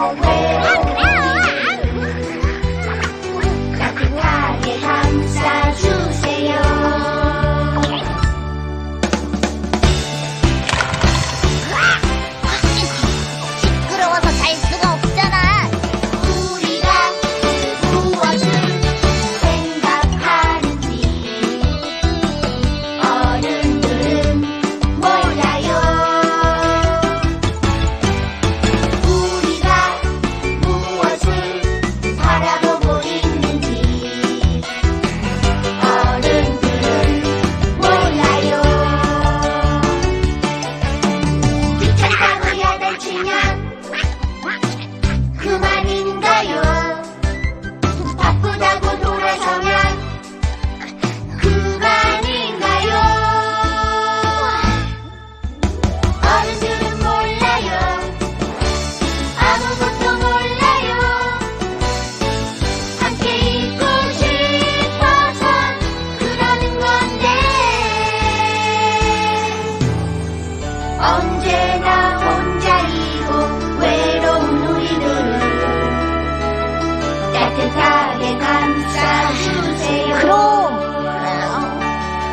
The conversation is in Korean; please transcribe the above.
away. 세상에 감싸주세요. 그럼